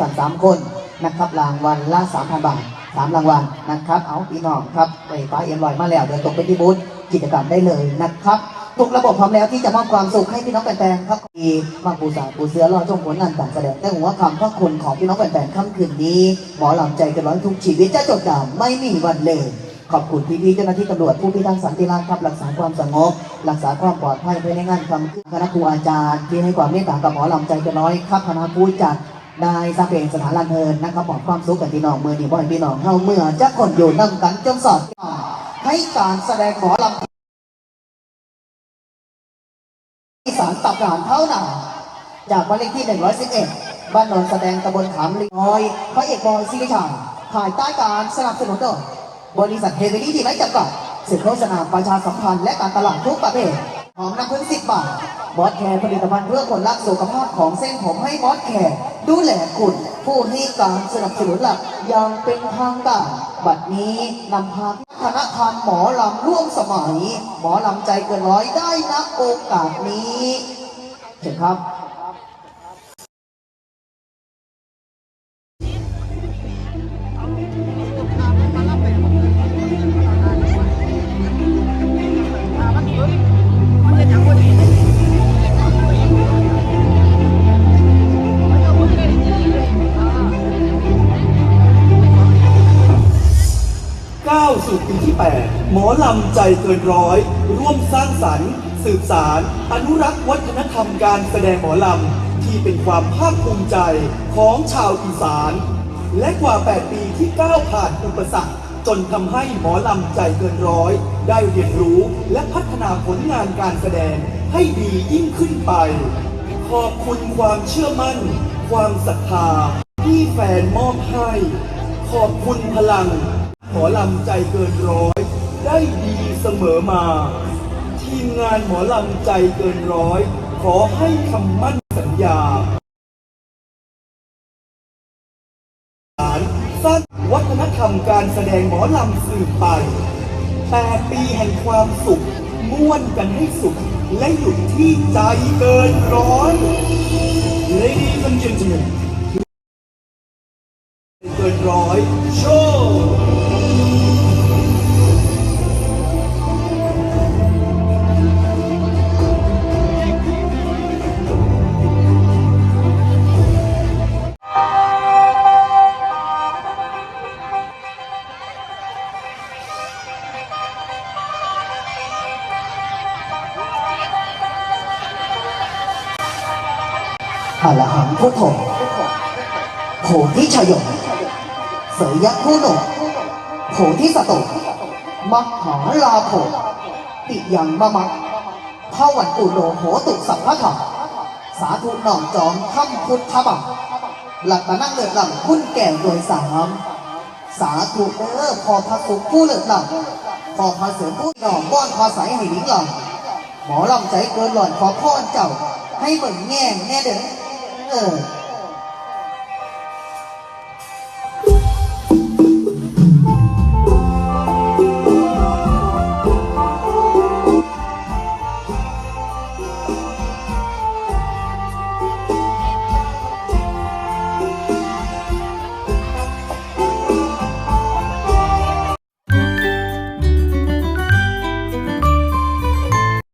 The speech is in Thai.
ต่างสามคนนะครับรางวัลละสามพันบาทสามรางวัลนะครับ เอาพี่น้องครับไปฟ้าเอ็มลอยมาแล้วเดี๋ยวตกไปที่บูธกิจกรรมได้เลยนะครับทุกระบบพร้อมแล้วที่จะมอบความสุขให้พี่น้องแฟนๆครับมีบางปูสาปูเสือรอชมผลงานการแสดงแต่หัวคำพระคุณของพี่น้องแฟนๆค่ำคืนนี้หมอหลำใจกันร้อยทุกชีวิตจะจดจำไม่มีวันเลย ขอบคุณพี่ๆเจ้าหน้าที่ตำรวจผู้พิทักษ์สันติราษฎร์ครับรักษาความสงบรักษาความปลอดภัยภายในงานคำขึ้นคณะครูอาจารย์ที่ให้ความเมตตากับหมอหลำใจกันน้อยครับคณะผู้จัด นายสเปนสถานลันเทินนะครับบอกความสุขกับพี่น้องเมื่อนี้บ่อยพี่น้องเฮาเมื่อจะคนอยู่นำกันจนสอดให้การแสดงหมอลำอีสานตับหลานเท่าหนาจากบ้านเลขที่ 111 บ้านนนแสดงตำบลขามลิงน้อยพระเอกบอยซิริชัยภายใต้การสนับสนุนโดยบริษัทเฮเวลี่ดีไลท์จำกัดสื่อโฆษณาประชาสัมพันธ์และการตลาดทุกประเภท หอมน้ำพึ่งสิบบาทบอสแคร์ผลิตภัณฑ์เพื่อคนรักสุขภาพของเส้นผมให้บอสแคร์ดูแลคุณผู้ให้การสนับสนุนหลักอย่างเป็นทางการบัดนี้นำพาคณะทานหมอลำร่วมสมัย หมอลำใจเกินร้อยได้นะโอกาสนี้เห็นครับ สู่ปีที่ 8 หมอลำใจเกินร้อย ร่วมสร้างสรรค์ สืบสาร อนุรักษ์วัฒนธรรมการแสดงหมอลำ ที่เป็นความภาคภูมิใจของชาวอีสาน และกว่า 8 ปีที่ก้าวผ่านอุปสรรค จนทำให้หมอลำใจเกินร้อย ได้เรียนรู้และพัฒนาผลงานการแสดงให้ดียิ่งขึ้นไป ขอบคุณความเชื่อมั่น ความศรัทธาที่แฟนมอบให้ ขอบคุณพลัง หมอลำใจเกินร้อย ได้ดีเสมอมา ทีมงานหมอลำใจเกินร้อย ขอให้คำมั่นสัญญาสร้างวัฒนธรรมการแสดงหมอลำสืบไป8ปีแห่งความสุข ม่วนกันให้สุขและหยุดที่ใจเกินร้อย Ladies and gentlemen เกินร้อยโชว์ อรหังพุทโธโผทิชยงเสยยะคุโนโผทิสโตมหาลาโภปิยังมะมะทวันตุโนโหตุสัพพะถาสาธุหน่องจองคำพุทธบังหลักมานั่งเลือดหลังคุณแก่โดยสามสาธุเด้อพอพระสุขผู้เลือดหลังพอพระเสือผู้หน่องบ้อนพอใสให้หลิงหลังหมอลำใจเกินหล่อนขอพ่อเจ้า ให้เบิ่งแง่แน่เด้อ เออ